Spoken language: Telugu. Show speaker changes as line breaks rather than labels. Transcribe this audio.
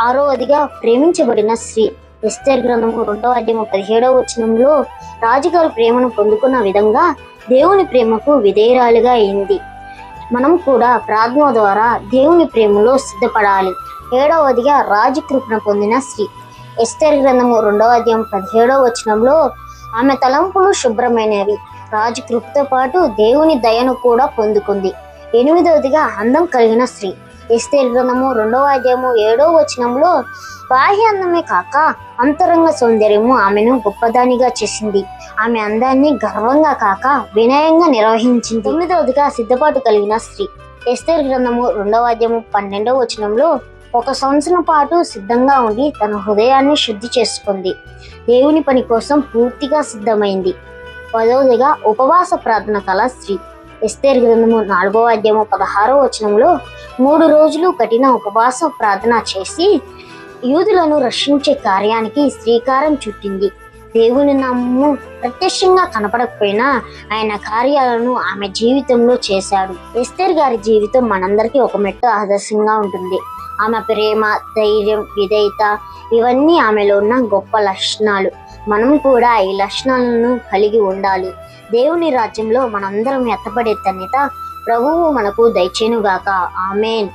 ఆరవదిగా ప్రేమించబడిన స్త్రీ ఎస్తేర్ గ్రంథము రెండవ అధ్యాయం పదిహేడవ వచనంలో రాజుగారు ప్రేమను పొందుకున్న విధంగా దేవుని ప్రేమకు విధేయరాలుగా అయింది. మనం కూడా ప్రార్థన ద్వారా దేవుని ప్రేమలో సిద్ధపడాలి. ఏడవదిగా రాజకృపణ పొందిన స్త్రీ ఎస్తేర్ గ్రంథము రెండవ అధ్యాయం పదిహేడవ వచనంలో ఆమె తలంపులు శుభ్రమైనవి. రాజు కృపతో పాటు దేవుని దయను కూడా పొందుకుంది. ఎనిమిదవదిగా అందం కలిగిన స్త్రీ ఇస్తే గ్రంథము రెండవ అధ్యాయము ఏడవ వచనంలో బాహ్య అందమే కాక అంతరంగ సౌందర్యము ఆమెను గొప్పదానిగా చేసింది. ఆమె అందాన్ని గర్వంగా కాక వినయంగా నిర్వహించింది. తొమ్మిదవదిగా సిద్ధపాటు కలిగిన స్త్రీ. ఎస్తేర్ గ్రంథము రెండవ అధ్యాయము పన్నెండవ వచనంలో ఒక సంవత్సరం పాటు సిద్ధంగా ఉండి తన హృదయాన్ని శుద్ధి చేసుకుంది. దేవుని పని కోసం పూర్తిగా సిద్ధమైంది. పదవదిగా ఉపవాస ప్రార్థన కల స్త్రీ. ఎస్తేర్ గ్రంథము నాలుగో అధ్యాయము పదహారవ వచనంలో మూడు రోజులు కఠిన ఉపవాస ప్రార్థన చేసి యూదులను రక్షించే కార్యానికి శ్రీకారం చుట్టింది. దేవుని నామము ప్రత్యక్షంగా కనపడకపోయినా ఆయన కార్యాలను ఆమె జీవితంలో చేశాడు. ఎస్తేర్ గారి జీవితం మనందరికీ ఒక మెట్టు ఆదర్శంగా ఉంటుంది. ఆమె ప్రేమ ధైర్యం విధేయత ఇవన్నీ ఆమెలో ఉన్న గొప్ప లక్షణాలు. మనం కూడా ఈ లక్షణాలను కలిగి ఉండాలి. దేవుని రాజ్యంలో మనందరం ఎత్తపడే తన్నిత ప్రభువు మనకు దయచేనుగాక ఆమెన్.